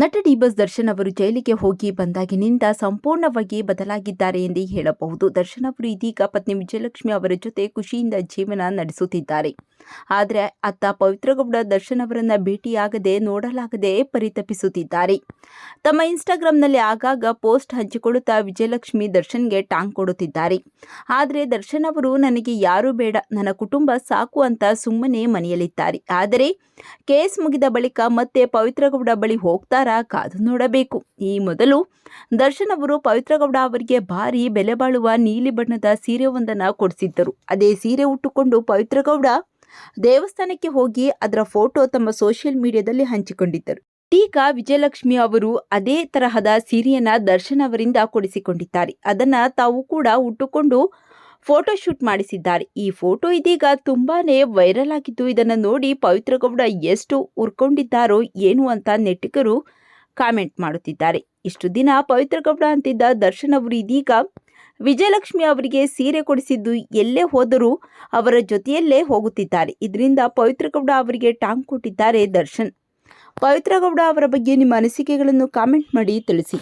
ನಟ D boss Darshan ಅವರು ಜೈಲಿಗೆ ಹೋಗಿ ಬಂದಾಗಿನಿಂದ ಸಂಪೂರ್ಣವಾಗಿ ಬದಲಾಗಿದ್ದಾರೆ ಎಂದೇ ಹೇಳಬಹುದು. ದರ್ಶನ್ ಅವರು ಇದೀಗ ಪತ್ನಿ ವಿಜಯಲಕ್ಷ್ಮಿ ಅವರ ಜೊತೆ ಖುಷಿಯಿಂದ ಜೀವನ ನಡೆಸುತ್ತಿದ್ದಾರೆ. ಆದರೆ ಅತ್ತ ಪವಿತ್ರಗೌಡ ದರ್ಶನ್ ಅವರನ್ನ ಭೇಟಿಯಾಗದೆ ನೋಡಲಾಗದೆ ಪರಿತಪಿಸುತ್ತಿದ್ದಾರೆ. ತಮ್ಮ ಇನ್ಸ್ಟಾಗ್ರಾಂನಲ್ಲಿ ಆಗಾಗ ಪೋಸ್ಟ್ ಹಂಚಿಕೊಳ್ಳುತ್ತಾ ವಿಜಯಲಕ್ಷ್ಮಿ ದರ್ಶನ್ಗೆ ಟಾಂಗ್ ಕೊಡುತ್ತಿದ್ದಾರೆ. ಆದರೆ ದರ್ಶನ್ ಅವರು, ನನಗೆ ಯಾರೂ ಬೇಡ, ನನ್ನ ಕುಟುಂಬ ಸಾಕು ಅಂತ ಸುಮ್ಮನೆ ಮನೆಯಲ್ಲಿದ್ದಾರೆ. ಆದರೆ ಕೇಸ್ ಮುಗಿದ ಬಳಿಕ ಮತ್ತೆ ಪವಿತ್ರಗೌಡ ಬಳಿ ಹೋಗ್ತಾರಾ ಕಾದು ನೋಡಬೇಕು. ಈ ಮೊದಲು ದರ್ಶನ್ ಅವರು ಪವಿತ್ರಗೌಡ ಅವರಿಗೆ ಭಾರಿ ಬೆಲೆ ಬಾಳುವ ನೀಲಿ ಬಣ್ಣದ ಸೀರೆಯೊಂದನ್ನು ಕೊಡಿಸಿದ್ದರು. ಅದೇ ಸೀರೆ ಉಟ್ಟುಕೊಂಡು ಪವಿತ್ರಗೌಡ ದೇವಸ್ಥಾನಕ್ಕೆ ಹೋಗಿ ಅದರ ಫೋಟೋ ತಮ್ಮ ಸೋಷಿಯಲ್ ಮೀಡಿಯಾದಲ್ಲಿ ಹಂಚಿಕೊಂಡಿದ್ದರು. ಈಗ ವಿಜಯಲಕ್ಷ್ಮಿ ಅವರು ಅದೇ ತರಹದ ಸೀರೆಯನ್ನ ದರ್ಶನ್ ಅವರಿಂದ ಕೊಡಿಸಿಕೊಂಡಿದ್ದಾರೆ. ಅದನ್ನ ತಾವು ಕೂಡ ಉಟ್ಟುಕೊಂಡು ಫೋಟೋ ಶೂಟ್ ಮಾಡಿಸಿದ್ದಾರೆ. ಈ ಫೋಟೋ ಇದೀಗ ತುಂಬಾನೇ ವೈರಲ್ ಆಗಿದ್ದು, ಇದನ್ನು ನೋಡಿ ಪವಿತ್ರಗೌಡ ಎಷ್ಟು ಉರ್ಕೊಂಡಿದ್ದಾರೋ ಏನು ಅಂತ ನೆಟ್ಟಿಗರು ಕಾಮೆಂಟ್ ಮಾಡುತ್ತಿದ್ದಾರೆ. ಇಷ್ಟು ದಿನ ಪವಿತ್ರಗೌಡ ಅಂತಿದ್ದ ದರ್ಶನ್ ಅವರು ಇದೀಗ ವಿಜಯಲಕ್ಷ್ಮಿ ಅವರಿಗೆ ಸೀರೆ ಕೊಡಿಸಿದ್ದು ಎಲ್ಲೇ ಹೋದರೂ ಅವರ ಜೊತೆಯಲ್ಲೇ ಹೋಗುತ್ತಿದ್ದಾರೆ. ಇದರಿಂದ ಪವಿತ್ರಗೌಡ ಅವರಿಗೆ ಟಾಂಗ್ ಕೊಟ್ಟಿದ್ದಾರೆ ದರ್ಶನ್. ಪವಿತ್ರಗೌಡ ಅವರ ಬಗ್ಗೆ ನಿಮ್ಮ ಅನಿಸಿಕೆಗಳನ್ನು ಕಾಮೆಂಟ್ ಮಾಡಿ ತಿಳಿಸಿ.